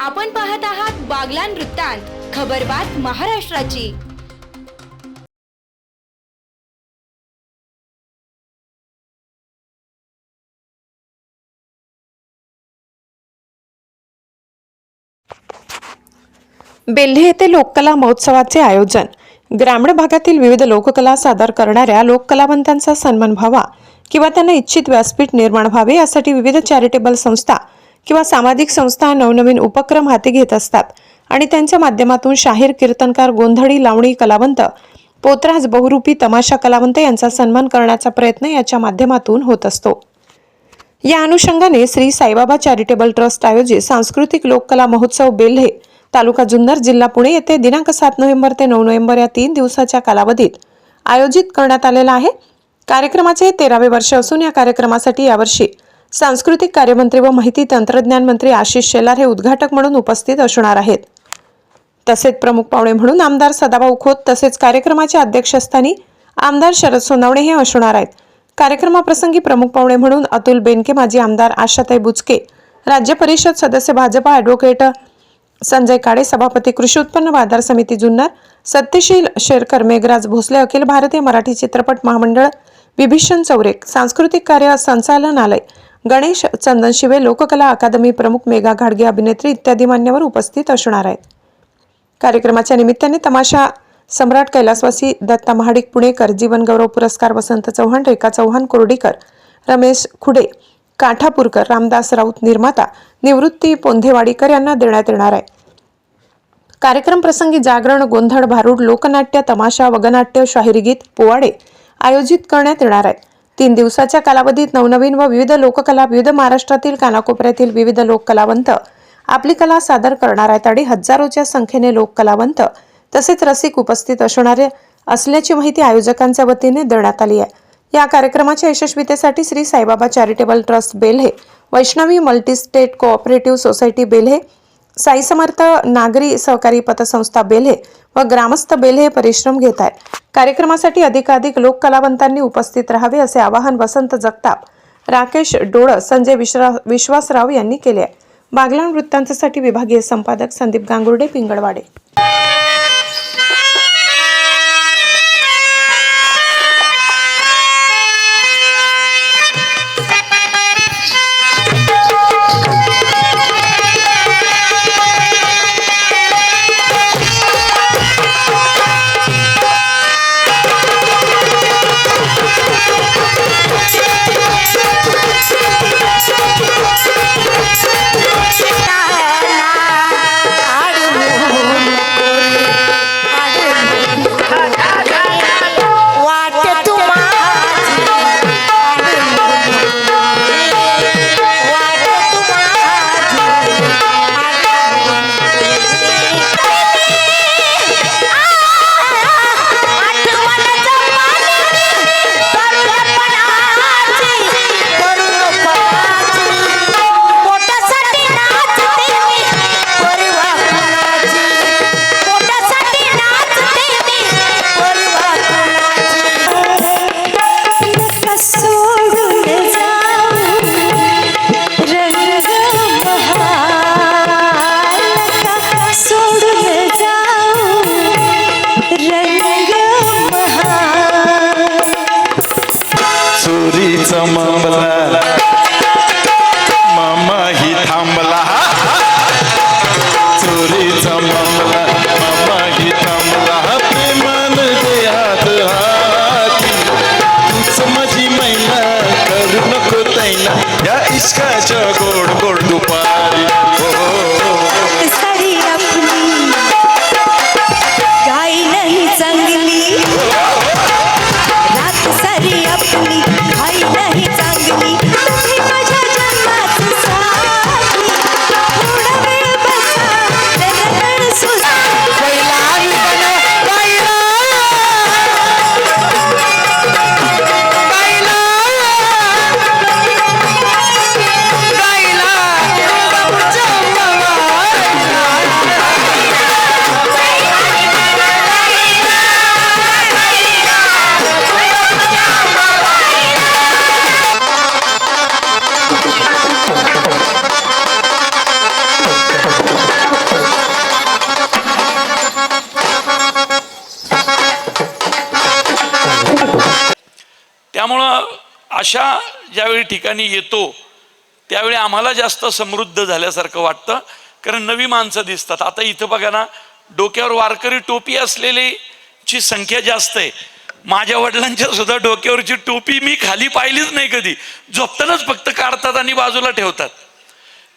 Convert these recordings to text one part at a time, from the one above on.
आपण पाहत आहात बागलान वृत्तांत खबरबात महाराष्ट्राची. बेल्हे येथे लोककला महोत्सवाचे आयोजन. ग्रामीण भागातील विविध लोककला सादर करणाऱ्या लोककलावंतांचा सन्मान व्हावा किंवा त्यांना इच्छित व्यासपीठ निर्माण व्हावे यासाठी विविध चॅरिटेबल संस्था किंवा सामाजिक संस्था नवनवीन उपक्रम हाती घेत असतात. आणि त्यांच्या माध्यमातून शाहीर कीर्तनकार गोंधळी लावणी कलावंत पोत्राज बहुरूपी तमाशा कलावंत यांचा सन्मान करण्याचा प्रयत्न याच्या माध्यमातून होत असतो. या अनुषंगाने श्री साईबाबा चॅरिटेबल ट्रस्ट आयोजित सांस्कृतिक लोककला महोत्सव बेल्हे तालुका जुन्नर जिल्हा पुणे येथे दिनांक सात नोव्हेंबर ते नऊ नोव्हेंबर या तीन दिवसाच्या कालावधीत आयोजित करण्यात आलेला आहे. कार्यक्रमाचे हे तेरावे वर्ष असून या कार्यक्रमासाठी यावर्षी सांस्कृतिक कार्यमंत्री व माहिती तंत्रज्ञान मंत्री आशिष शेलार हे उद्घाटक म्हणून उपस्थित असणार आहेत. तसेच प्रमुख पाहुणे म्हणून आमदार सदाभाऊ खोत तसेच कार्यक्रमाच्या अध्यक्षस्थानी आमदार शरद सोनावणे हे असणार आहेत. कार्यक्रमाप्रसंगी प्रमुख पाहुणे म्हणून अतुल बेनके माजी आमदार आशाताई बुचके राज्य परिषद सदस्य भाजपा ॲडव्होकेट संजय काळे सभापती कृषी उत्पन्न बाजार समिती जुन्नर सत्यशील शेरकर मेघराज भोसले अखिल भारतीय मराठी चित्रपट महामंडळ विभीषण चौरेक सांस्कृतिक कार्य संचालनालय गणेश चंदन शिवे लोककला अकादमी प्रमुख मेघा घाडगे अभिनेत्री इत्यादी मान्यवर उपस्थित असणार आहेत. कार्यक्रमाच्या निमित्ताने तमाशा सम्राट कैलासवासी दत्ता महाडिक पुणेकर जीवन गौरव पुरस्कार वसंत चव्हाण रेखा चव्हाण कोरडीकर रमेश खुडे काठापूरकर रामदास राऊत निर्माता निवृत्ती पोंधेवाडीकर यांना देण्यात येणार आहे. कार्यक्रम प्रसंगी जागरण गोंधळ भारूड लोकनाट्य तमाशा वगनाट्य शाहिरी गीत पोवाडे आयोजित करण्यात येणार आहे तीन दिवसाच्या कालावधीत नवनवीन व विविध लोककला विविध महाराष्ट्रातील कानाकोपऱ्यातील विविध लोककलावंत आपली कला सादर करणार आहेत आणि हजारोच्या संख्येने लोककलावंत तसेच रसिक उपस्थित असणारे असल्याची माहिती आयोजकांच्या वतीने देण्यात आली आहे. या कार्यक्रमाच्या यशस्वीतेसाठी Shri Saibaba charitable trust Belhe Vaishnavi multistate cooperative society Belhe Sai Samarth Nagari Sahakari Patsanstha Belhe व ग्रामस्थ बेल्हे परिश्रम घेत आहेत कार्यक्रमासाठी अधिकाधिक लोक कलावंतांनी उपस्थित राहावे असे आवाहन वसंत जगताप राकेश डोळ संजय विश्रा विश्वासराव यांनी केले आहे. बागलाण वृत्तांतसाठी विभागीय संपादक संदीप गांगुर्डे पिंगळवाडे. நம்பல त्यामुळं अशा ज्यावेळी ठिकाणी येतो त्यावेळी आम्हाला जास्त समृद्ध झाल्यासारखं वाटतं. कारण नवी माणसं दिसतात. आता इथं बघा ना डोक्यावर वारकरी टोपी असलेली ची संख्या जास्त आहे. माझ्या वडिलांच्या सुद्धा डोक्यावरची टोपी मी खाली पाहिलीच नाही कधी. झोपतानाच फक्त काढतात आणि बाजूला ठेवतात.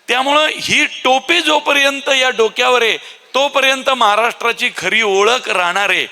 त्यामुळं ही टोपी जोपर्यंत या डोक्यावर आहे तोपर्यंत महाराष्ट्राची खरी ओळख राहणार आहे.